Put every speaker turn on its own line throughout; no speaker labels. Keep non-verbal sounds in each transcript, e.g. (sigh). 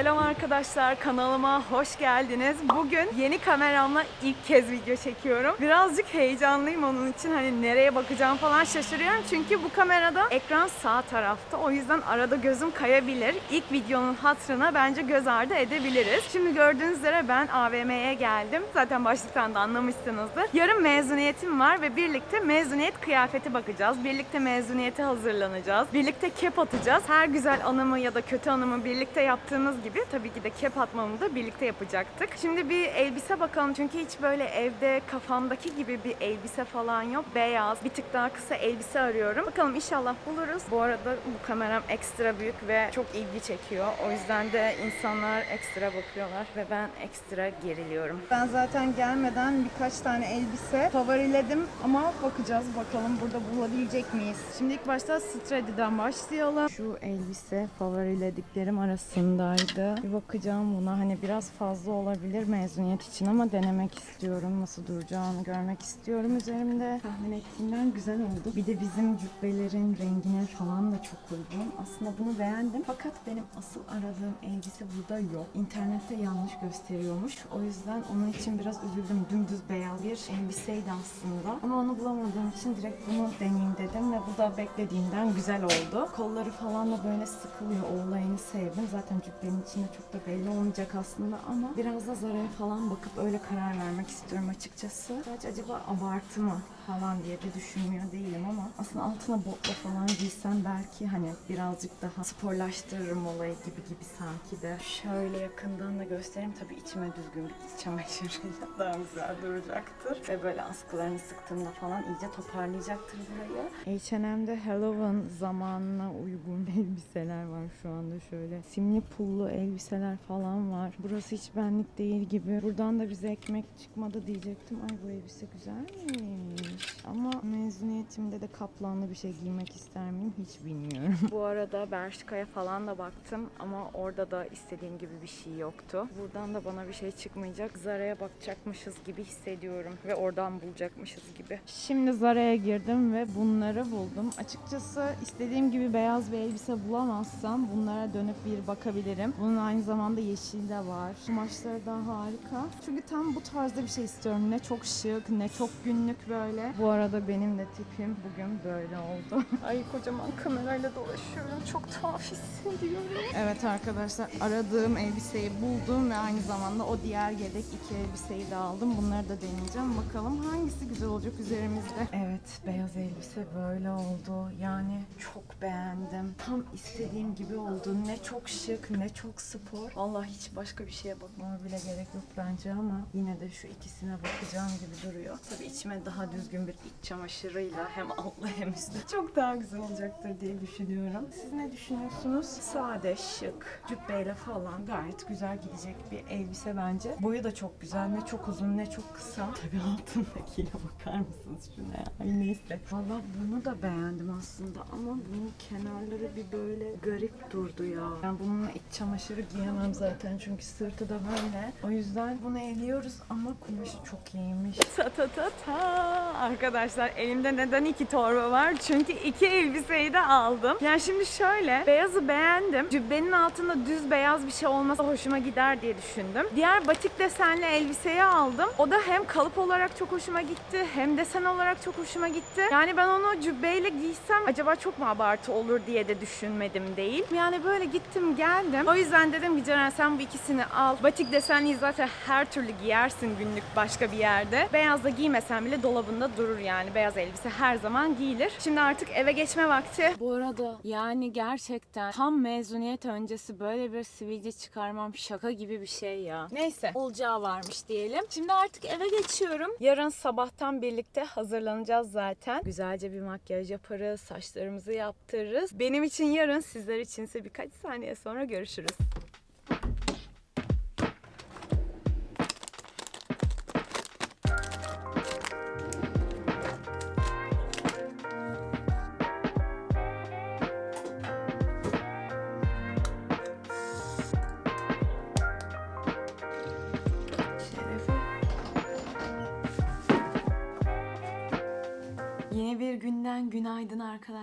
Selam arkadaşlar kanalıma hoş geldiniz. Bugün yeni kameramla ilk kez video çekiyorum. Birazcık heyecanlıyım onun için hani nereye bakacağım falan şaşırıyorum. Çünkü bu kamerada ekran sağ tarafta. O yüzden arada gözüm kayabilir. İlk videonun hatırına bence göz ardı edebiliriz. Şimdi gördüğünüz üzere ben AVM'ye geldim. Zaten başlıktan da anlamışsınızdır. Yarın mezuniyetim var ve birlikte mezuniyet kıyafeti bakacağız. Birlikte mezuniyete hazırlanacağız. Birlikte kep atacağız. Her güzel anımı ya da kötü anımı birlikte yaptığımız gibi tabii ki de kep atmamı da birlikte yapacaktık. Şimdi bir elbise bakalım çünkü hiç böyle evde kafamdaki gibi bir elbise falan yok. Beyaz, bir tık daha kısa elbise arıyorum. Bakalım inşallah buluruz. Bu arada bu kameram ekstra büyük ve çok ilgi çekiyor. O yüzden de insanlar ekstra bakıyorlar ve ben ekstra geriliyorum. Ben zaten gelmeden birkaç tane elbise favoriledim ama bakacağız bakalım burada bulabilecek miyiz? Şimdi ilk başta Straddy'den başlayalım. Şu elbise favorilediklerim arasındaydı. Bir bakacağım buna. Hani biraz fazla olabilir mezuniyet için ama denemek istiyorum. Nasıl duracağını görmek istiyorum üzerimde. Tahmin ettiğimden güzel oldu. Bir de bizim cübbelerin rengine falan da çok uygun. Aslında bunu beğendim. Fakat benim asıl aradığım elbise burada yok. İnternette yanlış gösteriyormuş. O yüzden onun için biraz üzüldüm. Dümdüz beyaz bir elbiseydi aslında. Ama onu bulamadığım için direkt bunu deneyeyim dedim ve bu da beklediğimden güzel oldu. Kolları falan da böyle sıkılıyor. O olayını sevdim. Zaten cübbenin içinde çok da belli olmayacak aslında ama biraz da Zara'ya falan bakıp öyle karar vermek istiyorum açıkçası. Sadece acaba abartı mı falan diye de düşünmüyor değilim ama aslında altına botla falan giysem belki hani birazcık daha sporlaştırırım olayı gibi gibi sanki de. Şöyle yakından da göstereyim. Tabii içime düzgün bir iç çamaşırıyla (laughs) daha güzel duracaktır. Ve böyle askılarını sıktığımda falan iyice toparlayacaktır burayı. H&M'de Halloween zamanına uygun (laughs) elbiseler var şu anda şöyle. Simli pullu elbiseler falan var. Burası hiç benlik değil gibi. Buradan da bize ekmek çıkmadı diyecektim. Ay bu elbise güzelmiş. Ama mezuniyetimde de kaplanlı bir şey giymek ister miyim hiç bilmiyorum. Bu arada Bershka'ya falan da baktım ama orada da istediğim gibi bir şey yoktu. Buradan da bana bir şey çıkmayacak. Zara'ya bakacakmışız gibi hissediyorum ve oradan bulacakmışız gibi. Şimdi Zara'ya girdim ve bunları buldum. Açıkçası istediğim gibi beyaz bir elbise bulamazsam bunlara dönüp bir bakabilirim. Bunun aynı zamanda yeşil de var. Kumaşları da harika. Çünkü tam bu tarzda bir şey istiyorum. Ne çok şık, ne çok günlük böyle. Bu arada benim de tipim bugün böyle oldu. (laughs) Ay kocaman kamerayla dolaşıyorum. Çok tuhaf hissediyorum. Evet arkadaşlar aradığım elbiseyi buldum ve aynı zamanda o diğer yedek iki elbiseyi de aldım. Bunları da deneyeceğim. Bakalım hangisi güzel olacak üzerimizde. Evet beyaz elbise böyle oldu. Yani çok beğendim. Tam istediğim gibi oldu. Ne çok şık ne çok spor. Vallahi hiç başka bir şeye bakmama bile gerek yok bence ama yine de şu ikisine bakacağım gibi duruyor. Tabii içime daha düzgün bir iç çamaşırıyla hem altlı hem üstlü çok daha güzel olacaktır diye düşünüyorum. Siz ne düşünüyorsunuz? Sade, şık, cübbeyle falan gayet güzel gidecek bir elbise bence. Boyu da çok güzel. Ne çok uzun ne çok kısa. Tabii altındakiyle bakar mısınız şuna ya? Ay neyse. Valla bunu da beğendim aslında ama bunun kenarları bir böyle garip durdu ya. Ben bununla iç çamaşırı giyemem zaten çünkü sırtı da böyle. O yüzden bunu eliyoruz ama kumaşı çok iyiymiş. Ta ta ta ta. Arkadaşlar elimde neden iki torba var? Çünkü iki elbiseyi de aldım. Yani şimdi şöyle beyazı beğendim. Cübbenin altında düz beyaz bir şey olmasa hoşuma gider diye düşündüm. Diğer batik desenli elbiseyi aldım. O da hem kalıp olarak çok hoşuma gitti hem desen olarak çok hoşuma gitti. Yani ben onu cübbeyle giysem acaba çok mu abartı olur diye de düşünmedim değil. Yani böyle gittim geldim. O yüzden dedim ki Ceren sen bu ikisini al. Batik desenliyi zaten her türlü giyersin günlük başka bir yerde. Beyaz da giymesen bile dolabında durur yani. Beyaz elbise her zaman giyilir. Şimdi artık eve geçme vakti. Bu arada yani gerçekten tam mezuniyet öncesi böyle bir sivilce çıkarmam şaka gibi bir şey ya. Neyse olacağı varmış diyelim. Şimdi artık eve geçiyorum. Yarın sabahtan birlikte hazırlanacağız zaten. Güzelce bir makyaj yaparız, saçlarımızı yaptırırız. Benim için yarın, sizler içinse birkaç saniye sonra görüşürüz.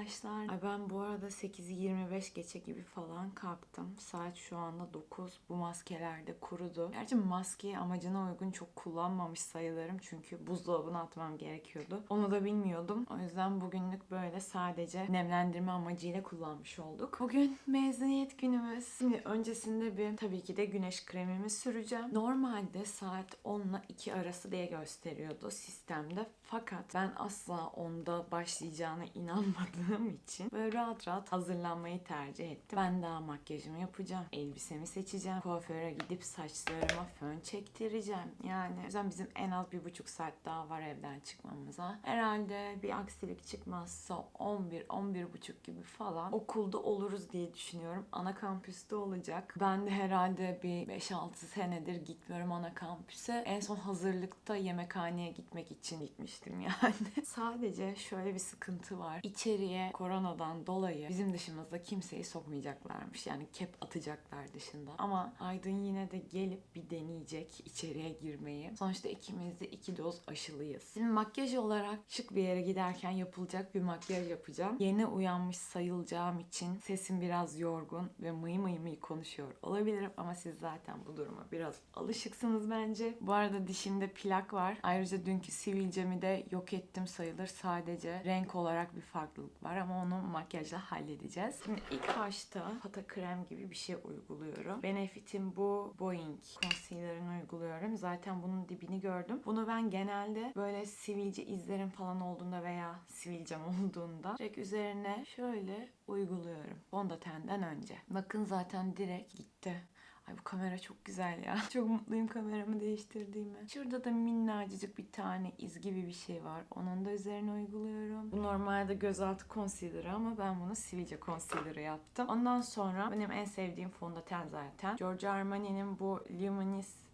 Arkadaşlar. Ay ben bu arada 8'i 25 geçe gibi falan kalktım. Saat şu anda 9. Bu maskeler de kurudu. Gerçi maskeyi amacına uygun çok kullanmamış sayılırım. Çünkü buzdolabına atmam gerekiyordu. Onu da bilmiyordum. O yüzden bugünlük böyle sadece nemlendirme amacıyla kullanmış olduk. Bugün mezuniyet günümüz. Şimdi öncesinde bir tabii ki de güneş kremimi süreceğim. Normalde saat 10 ile 2 arası diye gösteriyordu sistemde. Fakat ben asla onda başlayacağına inanmadığım (laughs) için böyle rahat rahat hazırlanmayı tercih ettim. Ben daha makyajımı yapacağım. Elbisemi seçeceğim. Kuaföre gidip saçlarıma fön çektireceğim. Yani o yüzden bizim en az bir buçuk saat daha var evden çıkmamıza. Herhalde bir aksilik çıkmazsa 11 11 buçuk gibi falan okulda oluruz diye düşünüyorum. Ana kampüste olacak. Ben de herhalde bir 5-6 senedir gitmiyorum ana kampüse. En son hazırlıkta yemekhaneye gitmek için gitmiştim (laughs) yani. Sadece şöyle bir sıkıntı var. İçeriye koronadan dolayı bizim dışımızda kimseyi sokmayacaklarmış. Yani kep atacaklar dışında. Ama Aydın yine de gelip bir deneyecek içeriye girmeyi. Sonuçta ikimiz de iki doz aşılıyız. Şimdi makyaj olarak şık bir yere giderken yapılacak bir makyaj yapacağım. Yeni uyanmış sayılacağım için sesim biraz yorgun ve mıy mıy mıy konuşuyor olabilirim ama siz zaten bu duruma biraz alışıksınız bence. Bu arada dişimde plak var. Ayrıca dünkü sivilcemi de yok ettim sayılır. Sadece renk olarak bir farklılık var ama onu makyajla halledeceğiz. Şimdi ilk başta pata krem gibi bir şey uyguluyorum. Benefit'in bu Boeing concealer'ını uyguluyorum. Zaten bunun dibini gördüm. Bunu ben genelde böyle sivilce izlerim falan olduğunda veya sivilcem (laughs) olduğunda direkt üzerine şöyle uyguluyorum. Fondötenden önce. Bakın zaten direkt gitti. Ay bu kamera çok güzel ya. (laughs) Çok mutluyum kameramı değiştirdiğime. Şurada da minnacık bir tane iz gibi bir şey var. Onun da üzerine uyguluyorum. Bu normalde gözaltı concealer'ı ama ben bunu sivilce concealer'ı yaptım. Ondan sonra benim en sevdiğim fondöten zaten. Giorgio Armani'nin bu Luminous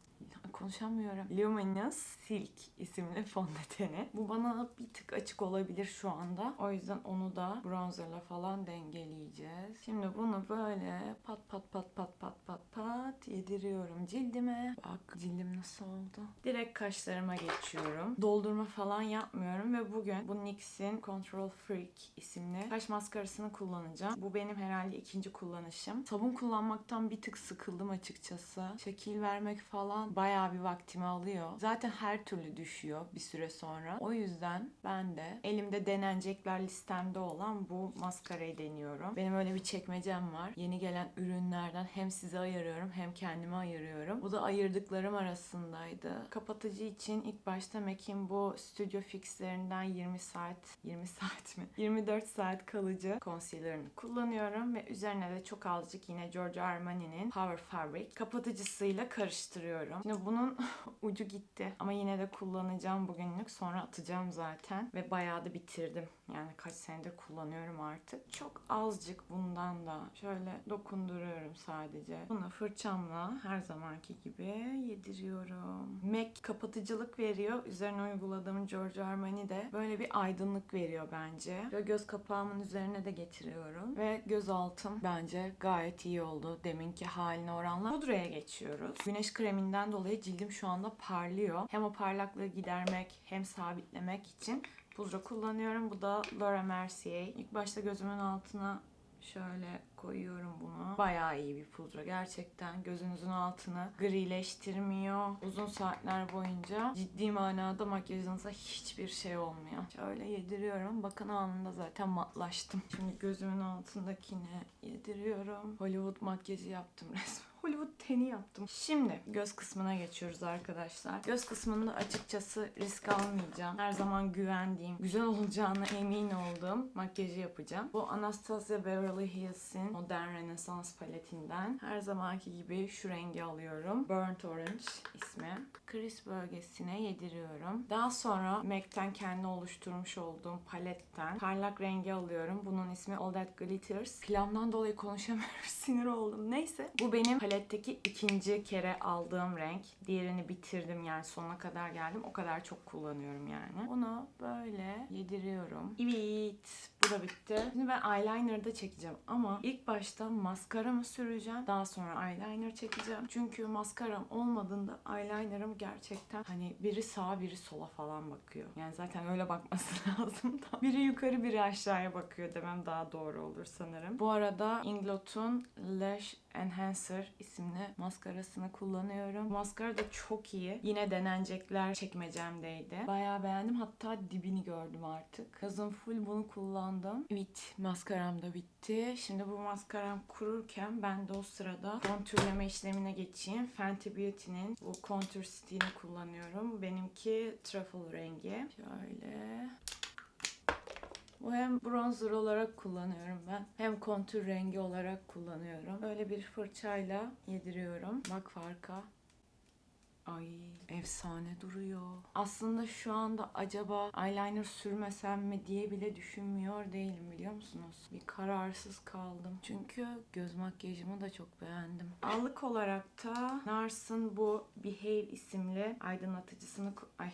konuşamıyorum. Luminous Silk isimli fondöteni. Bu bana bir tık açık olabilir şu anda. O yüzden onu da bronzerla falan dengeleyeceğiz. Şimdi bunu böyle pat pat pat pat pat pat pat yediriyorum cildime. Bak cildim nasıl oldu. Direkt kaşlarıma geçiyorum. Doldurma falan yapmıyorum ve bugün bu NYX'in Control Freak isimli kaş maskarasını kullanacağım. Bu benim herhalde ikinci kullanışım. Sabun kullanmaktan bir tık sıkıldım açıkçası. Şekil vermek falan bayağı bir vaktimi alıyor. Zaten her türlü düşüyor bir süre sonra. O yüzden ben de elimde denenecekler listemde olan bu maskarayı deniyorum. Benim öyle bir çekmecem var. Yeni gelen ürünlerden hem size ayırıyorum hem kendime ayırıyorum. Bu da ayırdıklarım arasındaydı. Kapatıcı için ilk başta MAC'in bu Studio Fix'lerinden 20 saat, 20 saat mi? (laughs) 24 saat kalıcı concealer'ını kullanıyorum ve üzerine de çok azıcık yine Giorgio Armani'nin Power Fabric kapatıcısıyla karıştırıyorum. Şimdi bunun (laughs) ucu gitti ama yine de kullanacağım bugünlük sonra atacağım zaten ve bayağı da bitirdim. Yani kaç senedir kullanıyorum artık. Çok azıcık bundan da şöyle dokunduruyorum sadece. Bunu fırçamla her zamanki gibi yediriyorum. MAC kapatıcılık veriyor. Üzerine uyguladığım Giorgio Armani de böyle bir aydınlık veriyor bence. Ve göz kapağımın üzerine de getiriyorum. Ve göz altım bence gayet iyi oldu. Deminki haline oranla. Pudraya geçiyoruz. Güneş kreminden dolayı cildim şu anda parlıyor. Hem o parlaklığı gidermek hem sabitlemek için pudra kullanıyorum. Bu da Laura Mercier. İlk başta gözümün altına şöyle koyuyorum bunu. Bayağı iyi bir pudra gerçekten. Gözünüzün altını grileştirmiyor. Uzun saatler boyunca ciddi manada makyajınıza hiçbir şey olmuyor. Şöyle yediriyorum. Bakın anında zaten matlaştım. Şimdi gözümün altındakini yediriyorum. Hollywood makyajı yaptım (laughs) resmen. Hollywood teni yaptım. Şimdi göz kısmına geçiyoruz arkadaşlar. Göz kısmında açıkçası risk almayacağım. Her zaman güvendiğim, güzel olacağına emin olduğum makyajı yapacağım. Bu Anastasia Beverly Hills'in Modern Renaissance paletinden. Her zamanki gibi şu rengi alıyorum. Burnt Orange ismi. Crease bölgesine yediriyorum. Daha sonra MAC'ten kendi oluşturmuş olduğum paletten parlak rengi alıyorum. Bunun ismi All That Glitters. Plandan dolayı konuşamıyorum. (laughs) Sinir oldum. Neyse. Bu benim paletteki ikinci kere aldığım renk. Diğerini bitirdim yani sonuna kadar geldim. O kadar çok kullanıyorum yani. Bunu böyle yediriyorum. Evet. Bu da bitti. Şimdi ben eyeliner da çekeceğim ama ilk başta maskaramı süreceğim. Daha sonra eyeliner çekeceğim. Çünkü maskaram olmadığında eyelinerım gerçekten hani biri sağa biri sola falan bakıyor. Yani zaten öyle bakması (laughs) lazım da. Biri yukarı biri aşağıya bakıyor demem daha doğru olur sanırım. Bu arada Inglot'un Lash Enhancer isimli maskarasını kullanıyorum. Maskara da çok iyi. Yine denenecekler çekmecemdeydi. Bayağı beğendim. Hatta dibini gördüm artık. Yazın full bunu kullandım. Evet maskaram da bitti. Şimdi bu maskaram kururken ben de o sırada kontürleme işlemine geçeyim. Fenty Beauty'nin bu kontür stilini kullanıyorum. Benimki truffle rengi. Şöyle bu hem bronzer olarak kullanıyorum ben. Hem kontür rengi olarak kullanıyorum. Böyle bir fırçayla yediriyorum. Bak farka. Ay efsane duruyor. Aslında şu anda acaba eyeliner sürmesem mi diye bile düşünmüyor değilim biliyor musunuz? Bir kararsız kaldım. Çünkü göz makyajımı da çok beğendim. Allık olarak da Nars'ın bu Behave isimli aydınlatıcısını... Ay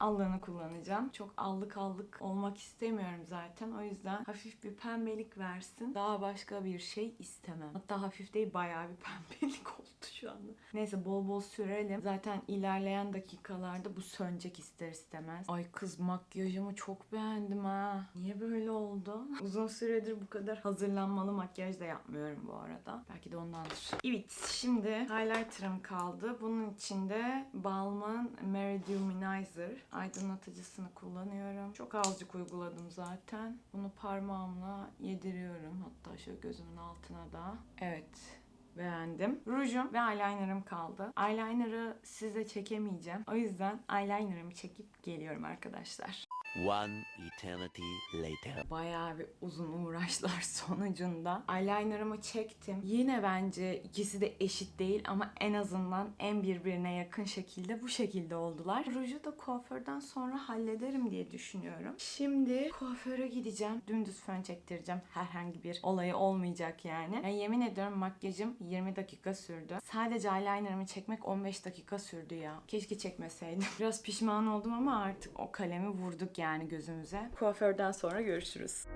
allığını kullanacağım. Çok allık allık olmak istemiyorum zaten. O yüzden hafif bir pembelik versin. Daha başka bir şey istemem. Hatta hafif değil bayağı bir (laughs) pembelik oldu şu anda. Neyse bol bol sürelim. Zaten ilerleyen dakikalarda bu sönecek ister istemez. Ay kız makyajımı çok beğendim ha. Niye böyle oldu? Uzun süredir bu kadar hazırlanmalı makyaj da yapmıyorum bu arada. Belki de ondandır. Evet şimdi highlighter'ım kaldı. Bunun içinde Balmain Meriduminizer aydınlatıcısını kullanıyorum. Çok azıcık uyguladım zaten. Bunu parmağımla yediriyorum. Hatta şöyle gözümün altına da. Evet. Beğendim. Rujum ve eyelinerım kaldı. Eyeliner'ı size çekemeyeceğim. O yüzden eyeliner'ımı çekip geliyorum arkadaşlar.
One eternity later.
Bayağı bir uzun uğraşlar (laughs) sonucunda eyelinerımı çektim. Yine bence ikisi de eşit değil ama en azından en birbirine yakın şekilde bu şekilde oldular. Ruju da kuaförden sonra hallederim diye düşünüyorum. Şimdi kuaföre gideceğim. Dümdüz fön çektireceğim. Herhangi bir olayı olmayacak yani. yani yemin ediyorum makyajım 20 dakika sürdü. Sadece eyelinerımı çekmek 15 dakika sürdü ya. Keşke çekmeseydim. (laughs) Biraz pişman oldum ama artık o kalemi vurduk yani gözümüze. Kuaförden sonra görüşürüz.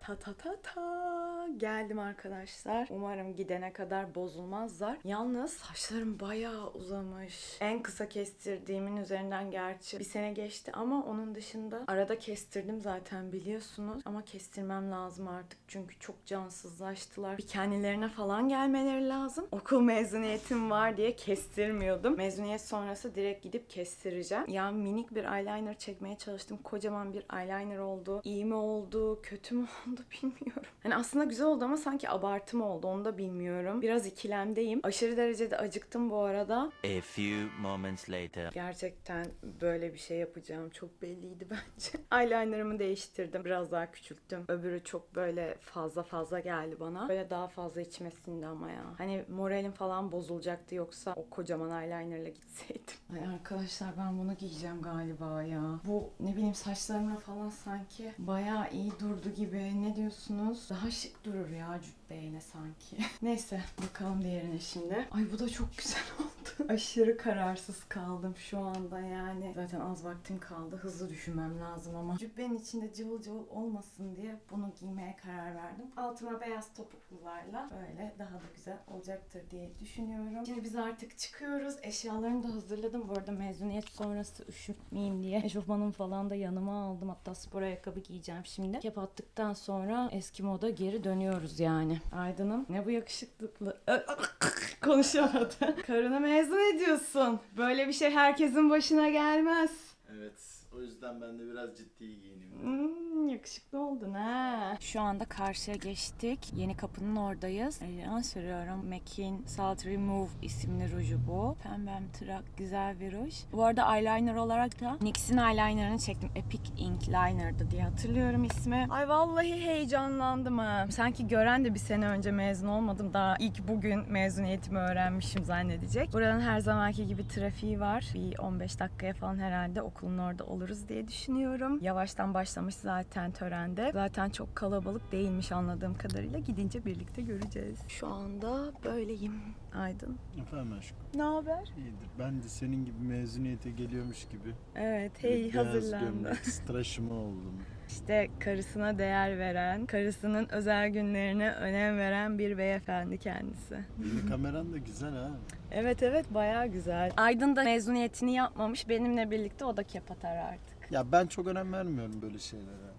Ta ta ta ta geldim arkadaşlar. Umarım gidene kadar bozulmazlar. Yalnız saçlarım bayağı uzamış. En kısa kestirdiğimin üzerinden gerçi bir sene geçti ama onun dışında arada kestirdim zaten biliyorsunuz. Ama kestirmem lazım artık çünkü çok cansızlaştılar. Bir kendilerine falan gelmeleri lazım. Okul mezuniyetim var diye kestirmiyordum. Mezuniyet sonrası direkt gidip kestireceğim. Ya minik bir eyeliner çekmeye çalıştım. Kocaman bir eyeliner oldu. İyi mi oldu, kötü mü (laughs) oldu bilmiyorum. Hani aslında güzel oldu ama sanki abartı mı oldu onu da bilmiyorum. Biraz ikilemdeyim. Aşırı derecede acıktım bu arada.
A few moments later.
Gerçekten böyle bir şey yapacağım çok belliydi (laughs) bence. Eyelinerımı değiştirdim. Biraz daha küçülttüm. Öbürü çok böyle fazla fazla geldi bana. Böyle daha fazla içmesinde ama ya. Hani moralim falan bozulacaktı yoksa o kocaman eyelinerla gitseydim. Ay arkadaşlar ben bunu giyeceğim galiba ya. Bu ne bileyim saçlarımla falan sanki bayağı iyi durdu gibi. Ne diyorsunuz? Daha şık durur ya cübbeyle sanki. (laughs) Neyse bakalım diğerine şimdi. Ay bu da çok güzel (laughs) oldu. (laughs) Aşırı kararsız kaldım şu anda yani. Zaten az vaktim kaldı. Hızlı düşünmem lazım ama. Cübbenin içinde cıvıl cıvıl olmasın diye bunu giymeye karar verdim. Altıma beyaz topuklularla böyle daha da güzel olacaktır diye düşünüyorum. Şimdi biz artık çıkıyoruz. Eşyalarımı da hazırladım. Bu arada mezuniyet sonrası üşütmeyeyim diye. Eşofmanımı falan da yanıma aldım. Hatta spor ayakkabı giyeceğim şimdi. Kep attıktan sonra eski moda geri dönüyoruz yani. Aydın'ım ne bu yakışıklıklı... (laughs) Konuşamadı. Karını mezun ediyorsun. Böyle bir şey herkesin başına gelmez.
Evet. O yüzden ben de biraz ciddi giyineyim.
Hmm, yakışıklı oldun ha. Şu anda karşıya geçtik. Yeni kapının oradayız. Elden sürüyorum. MAC'in Salt Remove isimli ruju bu. Pembem tırak güzel bir ruj. Bu arada eyeliner olarak da NYX'in eyelinerını çektim. Epic Ink Liner'dı diye hatırlıyorum ismi. Ay vallahi heyecanlandım ha. Sanki gören de bir sene önce mezun olmadım. Daha ilk bugün mezuniyetimi öğrenmişim zannedecek. Buranın her zamanki gibi trafiği var. Bir 15 dakikaya falan herhalde okulun orada olurum gidiyoruz diye düşünüyorum. Yavaştan başlamış zaten törende. Zaten çok kalabalık değilmiş anladığım kadarıyla. Gidince birlikte göreceğiz. Şu anda böyleyim. Aydın.
Efendim aşkım.
Ne haber?
İyidir. Ben de senin gibi mezuniyete geliyormuş gibi.
Evet, hey
beyaz
hazırlandı.
gömlek oldum. (laughs)
İşte karısına değer veren, karısının özel günlerine önem veren bir beyefendi kendisi.
Yeni kameran da güzel ha.
Evet evet bayağı güzel. Aydın da mezuniyetini yapmamış. Benimle birlikte o da kep atar artık.
Ya ben çok önem vermiyorum böyle şeylere.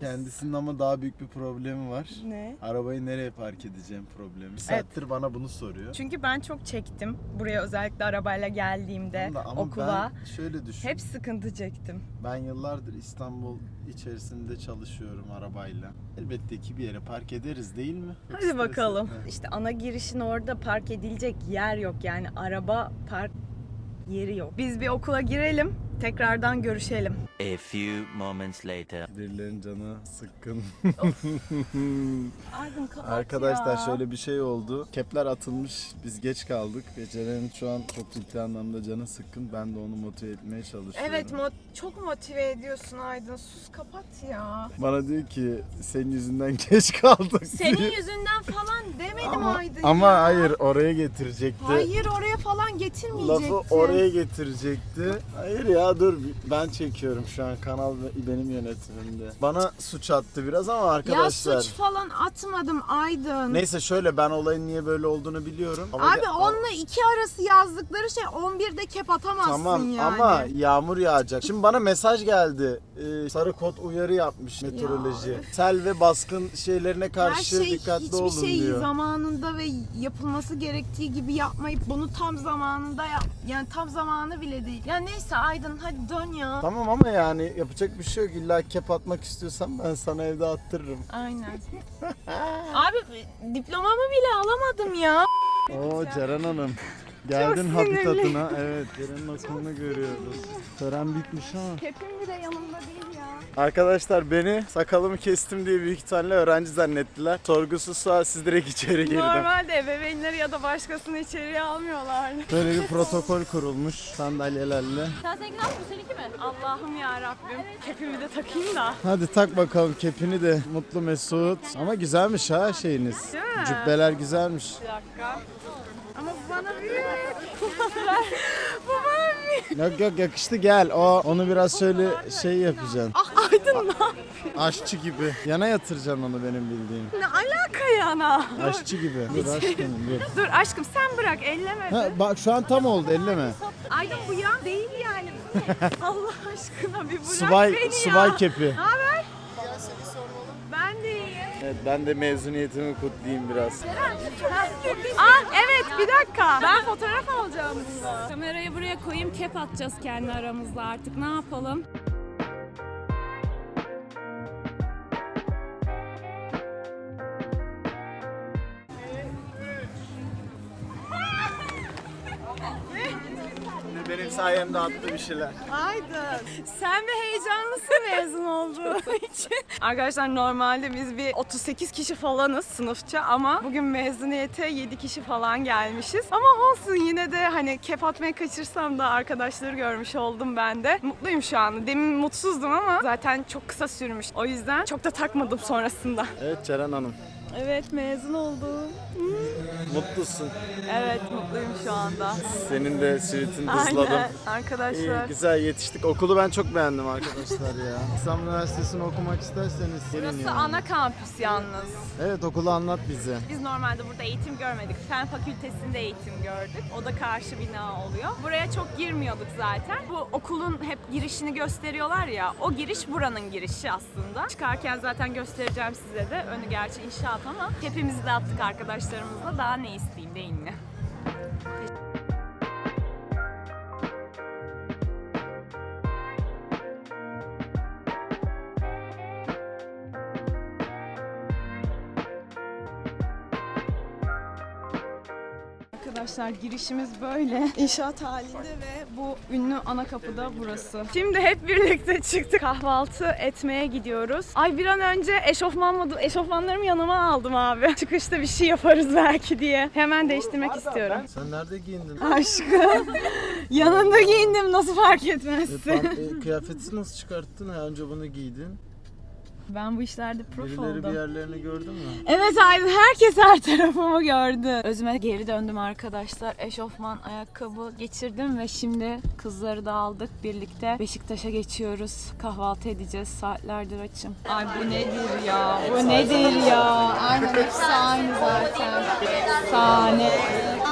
Kendisinin ama daha büyük bir problemi var.
Ne?
Arabayı nereye park edeceğim problemi. Bir saattir bana bunu soruyor.
Çünkü ben çok çektim. Buraya özellikle arabayla geldiğimde
Ama- ama
okula.
ben şöyle düşün.
Hep sıkıntı çektim.
Ben yıllardır İstanbul içerisinde çalışıyorum arabayla. Elbette ki bir yere park ederiz değil mi?
Hadi
stresi.
bakalım.
Heh.
İşte ana girişin orada park edilecek yer yok. Yani araba park yeri yok. Biz bir okula girelim. Tekrardan görüşelim.
A few moments later.
Birilerinin canı sıkkın.
Aydın kapat
Arkadaşlar
ya.
şöyle bir şey oldu. Kepler atılmış. Biz geç kaldık. Ve Ceren'in şu an çok ciddi anlamda canı sıkkın. Ben de onu motive etmeye çalışıyorum.
Evet mo- çok motive ediyorsun Aydın. Sus kapat ya.
Bana diyor ki senin yüzünden (laughs) geç kaldık
Senin
diyor.
yüzünden falan demedim
ama,
Aydın
ama
ya.
hayır oraya getirecekti.
Hayır oraya falan getirmeyecektin.
Lafı oraya getirecekti. Hayır ya dur ben çekiyorum şu an kanal be- benim yönetimimde. Bana suç attı biraz ama arkadaşlar.
Ya suç falan atmadım Aydın.
Neyse şöyle ben olayın niye böyle olduğunu biliyorum. Ama
Abi onunla iki arası yazdıkları şey 11'de kep atamazsın
Tamam
yani.
ama yağmur yağacak. Şimdi bana mesaj geldi. Ee, sarı kod uyarı yapmış meteoroloji. Sel ve baskın şeylerine
her
karşı
şey
dikkatli olun
şeyi
diyor.
zamanında ve yapılması gerektiği gibi yapmayıp bunu tam zamanında yap yani tam zamanı bile değil. Ya neyse Aydın hadi dön ya.
Tamam ama yani yapacak bir şey yok. İlla kep atmak istiyorsan ben sana evde attırırım.
Aynen. (laughs) Abi diplomamı bile alamadım ya.
Oo Ceren Hanım. Geldin
sinirli.
habitatına. Evet, Ceren'in okulunu görüyoruz. Tören bitmiş ama.
Kepim bile yanımda değil ya.
Arkadaşlar beni sakalımı kestim diye büyük ihtimalle öğrenci zannettiler. Sorgusuz sualsiz direkt içeri girdim.
Normalde ebeveynleri ya da başkasını içeriye almıyorlardı.
Böyle bir (laughs) protokol kurulmuş sandalyelerle.
Sen seninki nasıl bu seninki mi? Allah'ım ya Rabbim. Kepimi de takayım da.
Hadi tak bakalım kepini de mutlu mesut. Ama güzelmiş ha şeyiniz.
Değil mi?
Cübbeler güzelmiş.
Bir dakika. Bana büyük. bu bana büyük.
Yok yok yakıştı gel. O onu biraz şöyle şey yapacaksın.
Ah Aydın ne yapıyorsun?
Aşçı gibi. Yana yatıracaksın onu benim bildiğim.
Ne alaka yana?
Aşçı gibi. Dur aşkım dur.
Dur aşkım sen bırak elleme.
Ha, bak şu an tam oldu elleme.
Aydın bu yan değil yani. (laughs) Allah aşkına bir bırak
Subay
beni
subay
ya.
kepi.
Ne haber? Ben de iyiyim.
Evet ben de mezuniyetimi kutlayayım biraz.
Ah evet bir dakika. Ben fotoğraf alacağım.
Kamerayı buraya koyayım, kep atacağız kendi aramızda artık. Ne yapalım?
Benim sayemde attı bir şeyler.
Aydın. Sen bir heyecanlısın mezun olduğun için. (laughs) Arkadaşlar normalde biz bir 38 kişi falanız sınıfça ama bugün mezuniyete 7 kişi falan gelmişiz. Ama olsun yine de hani kep atmayı kaçırsam da arkadaşları görmüş oldum ben de. Mutluyum şu an. Demin mutsuzdum ama zaten çok kısa sürmüş. O yüzden çok da takmadım sonrasında.
Evet Ceren Hanım.
Evet mezun oldum.
Mutlusun.
Evet mutluyum şu anda.
Senin de sweet'in tuzladım.
Aynen
İyi,
arkadaşlar.
güzel yetiştik. Okulu ben çok beğendim arkadaşlar ya. (laughs) İstanbul Üniversitesi'ni okumak isterseniz gelin
Burası
yani.
ana kampüs yalnız.
Evet okulu anlat bize.
Biz normalde burada eğitim görmedik. Fen fakültesinde eğitim gördük. O da karşı bina oluyor. Buraya çok girmiyorduk zaten. Bu okulun hep girişini gösteriyorlar ya. O giriş buranın girişi aslında. Çıkarken zaten göstereceğim size de. Önü gerçi inşaat ama hepimizi de attık arkadaşlarımızla. Daha ne isteyeyim değil mi? Arkadaşlar girişimiz böyle. İnşaat halinde ve bu ünlü ana kapı da burası. Şimdi hep birlikte çıktık. Kahvaltı etmeye gidiyoruz. Ay bir an önce eşofman modu, eşofmanlarımı yanıma aldım abi. Çıkışta bir şey yaparız belki diye. Hemen değiştirmek istiyorum.
Sen nerede giyindin?
Aşkım. Yanında giyindim nasıl fark
E,
etmezsin?
pan- e, kıyafeti nasıl çıkarttın? Ha, önce bunu giydin.
Ben bu işlerde prof
Birileri
oldum.
bir yerlerini gördün mü?
Evet Aydın herkes her tarafımı gördü. Özüme geri döndüm arkadaşlar. Eşofman, ayakkabı geçirdim ve şimdi kızları da aldık birlikte. Beşiktaş'a geçiyoruz. Kahvaltı edeceğiz. Saatlerdir açım. Ay bu nedir ya? Bu nedir ya? Aynen hepsi aynı zaten. Sahne.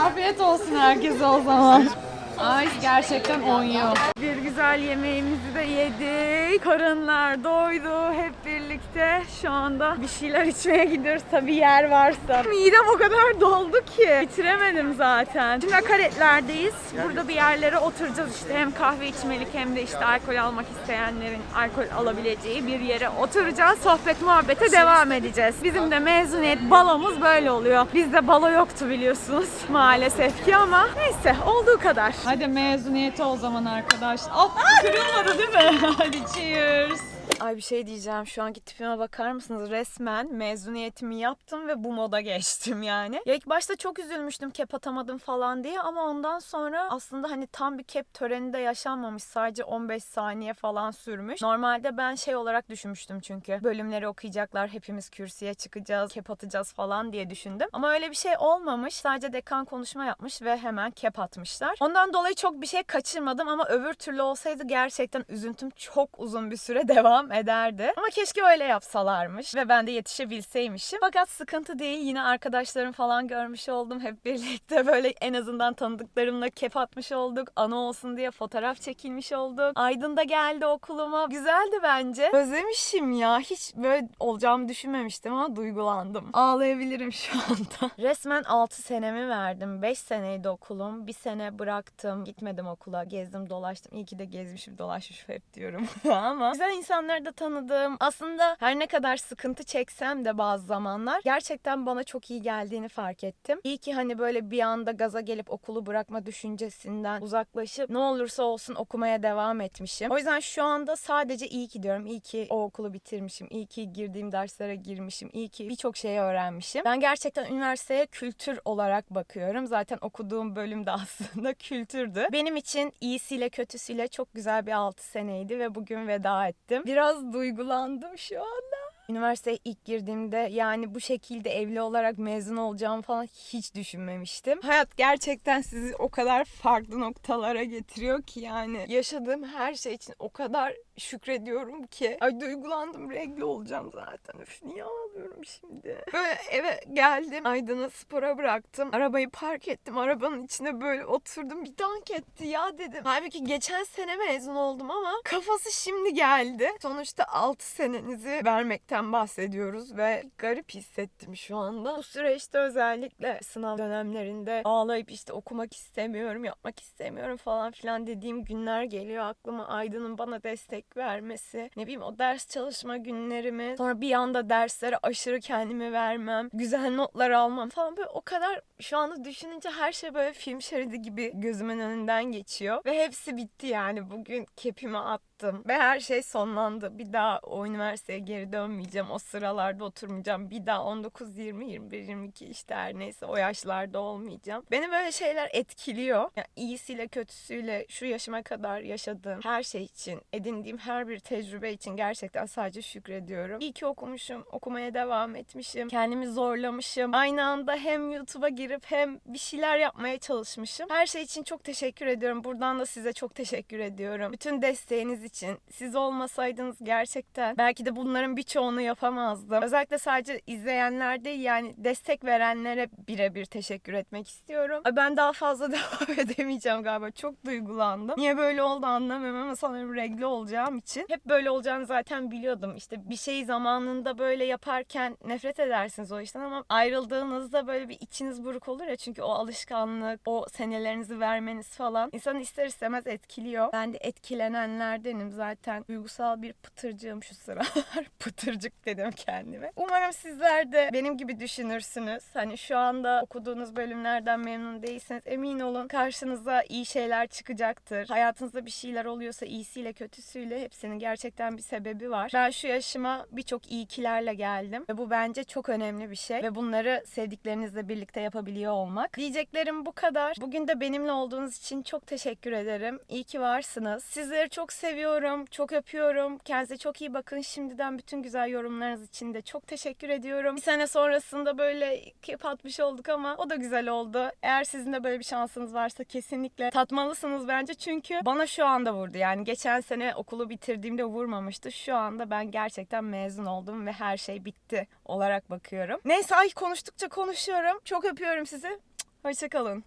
Afiyet olsun herkese o zaman. (laughs) Ay gerçekten oynuyor. Bir güzel yemeğimizi de yedik. Karınlar doydu hep birlikte. Şu anda bir şeyler içmeye gidiyoruz tabii yer varsa. Midem o kadar doldu ki bitiremedim zaten. Şimdi akaretlerdeyiz. Burada bir yerlere oturacağız işte. Hem kahve içmelik hem de işte alkol almak isteyenlerin alkol alabileceği bir yere oturacağız. Sohbet muhabbete devam edeceğiz. Bizim de mezuniyet balomuz böyle oluyor. Bizde balo yoktu biliyorsunuz (laughs) maalesef ki ama neyse olduğu kadar. Hadi mezuniyete o zaman arkadaş. Oh, kırılmadı değil mi? (laughs) Hadi cheers. Ay bir şey diyeceğim. Şu anki tipime bakar mısınız? Resmen mezuniyetimi yaptım ve bu moda geçtim yani. Ya ilk başta çok üzülmüştüm kep atamadım falan diye ama ondan sonra aslında hani tam bir kep töreni de yaşanmamış. Sadece 15 saniye falan sürmüş. Normalde ben şey olarak düşünmüştüm çünkü. Bölümleri okuyacaklar, hepimiz kürsüye çıkacağız, kep atacağız falan diye düşündüm. Ama öyle bir şey olmamış. Sadece dekan konuşma yapmış ve hemen kep atmışlar. Ondan dolayı çok bir şey kaçırmadım ama öbür türlü olsaydı gerçekten üzüntüm çok uzun bir süre (laughs) devam ederdi. Ama keşke öyle yapsalarmış ve ben de yetişebilseymişim. Fakat sıkıntı değil. Yine arkadaşlarım falan görmüş oldum. Hep birlikte (laughs) böyle en azından tanıdıklarımla kep atmış olduk. Anı olsun diye fotoğraf çekilmiş olduk. Aydın da geldi okuluma. Güzeldi bence. Özlemişim ya. Hiç böyle olacağımı düşünmemiştim ama duygulandım. Ağlayabilirim şu anda. (laughs) Resmen 6 senemi verdim. 5 seneydi okulum. Bir sene bıraktım. Gitmedim okula. Gezdim dolaştım. İyi ki de gezmişim dolaşmışım hep diyorum. (laughs) ama güzel insanları da tanıdım. Aslında her ne kadar sıkıntı çeksem de bazı zamanlar gerçekten bana çok iyi geldiğini fark ettim. İyi ki hani böyle bir anda gaza gelip okulu bırakma düşüncesinden uzaklaşıp ne olursa olsun okumaya devam etmişim. O yüzden şu anda sadece iyi ki diyorum. İyi ki o okulu bitirmişim. İyi ki girdiğim derslere girmişim. İyi ki birçok şeyi öğrenmişim. Ben gerçekten üniversiteye kültür olarak bakıyorum. Zaten okuduğum bölüm de (laughs) aslında kültürdü. Benim için iyisiyle kötüsüyle çok güzel bir 6 seneydi ve bugün veda ettim. Biraz duygulandım şu anda. Üniversiteye ilk girdiğimde yani bu şekilde evli olarak mezun olacağımı falan hiç düşünmemiştim. Hayat gerçekten sizi o kadar farklı noktalara getiriyor ki yani. Yaşadığım her şey için o kadar şükrediyorum ki. Ay duygulandım regle olacağım zaten. Üf niye ağlıyorum şimdi? Böyle eve geldim. Aydın'ı spora bıraktım. Arabayı park ettim. Arabanın içine böyle oturdum. Bir dank etti ya dedim. Halbuki geçen sene mezun oldum ama kafası şimdi geldi. Sonuçta 6 senenizi vermekten bahsediyoruz ve garip hissettim şu anda. Bu süreçte özellikle sınav dönemlerinde ağlayıp işte okumak istemiyorum, yapmak istemiyorum falan filan dediğim günler geliyor aklıma. Aydın'ın bana destek vermesi, ne bileyim o ders çalışma günlerimi, sonra bir anda derslere aşırı kendimi vermem, güzel notlar almam falan. Böyle o kadar şu anda düşününce her şey böyle film şeridi gibi gözümün önünden geçiyor. Ve hepsi bitti yani. Bugün kepimi attım ve her şey sonlandı. Bir daha o üniversiteye geri dönmeyeceğim. O sıralarda oturmayacağım. Bir daha 19, 20, 21, 22 işte her neyse o yaşlarda olmayacağım. Beni böyle şeyler etkiliyor. Yani iyisiyle kötüsüyle şu yaşıma kadar yaşadığım her şey için, edindiğim her bir tecrübe için gerçekten sadece şükrediyorum. İyi ki okumuşum, okumaya devam etmişim. Kendimi zorlamışım. Aynı anda hem YouTube'a girip hem bir şeyler yapmaya çalışmışım. Her şey için çok teşekkür ediyorum. Buradan da size çok teşekkür ediyorum. Bütün desteğiniz için. Siz olmasaydınız gerçekten belki de bunların birçoğunu yapamazdım. Özellikle sadece izleyenler değil yani destek verenlere birebir teşekkür etmek istiyorum. Ben daha fazla (laughs) devam edemeyeceğim galiba. Çok duygulandım. Niye böyle oldu anlamıyorum ama sanırım regle olacağım için. Hep böyle olacağını zaten biliyordum. İşte bir şeyi zamanında böyle yaparken nefret edersiniz o işten ama ayrıldığınızda böyle bir içiniz buruk olur ya çünkü o alışkanlık, o senelerinizi vermeniz falan insanı ister istemez etkiliyor. Ben de etkilenenlerdenim. Eminim zaten duygusal bir pıtırcığım şu sıralar. (laughs) Pıtırcık dedim kendime. Umarım sizler de benim gibi düşünürsünüz. Hani şu anda okuduğunuz bölümlerden memnun değilseniz emin olun karşınıza iyi şeyler çıkacaktır. Hayatınızda bir şeyler oluyorsa iyisiyle kötüsüyle hepsinin gerçekten bir sebebi var. Ben şu yaşıma birçok iyikilerle geldim ve bu bence çok önemli bir şey ve bunları sevdiklerinizle birlikte yapabiliyor olmak. Diyeceklerim bu kadar. Bugün de benimle olduğunuz için çok teşekkür ederim. İyi ki varsınız. Sizleri çok seviyorum, çok öpüyorum. Kendinize çok iyi bakın. Şimdiden bütün güzel yorumlarınız için de çok teşekkür ediyorum. Bir sene sonrasında böyle kep atmış olduk ama o da güzel oldu. Eğer sizin de böyle bir şansınız varsa kesinlikle tatmalısınız bence. Çünkü bana şu anda vurdu. Yani geçen sene okulu bitirdiğimde vurmamıştı. Şu anda ben gerçekten mezun oldum ve her şey bitti olarak bakıyorum. Neyse ay konuştukça konuşuyorum. Çok öpüyorum sizi. Hoşçakalın.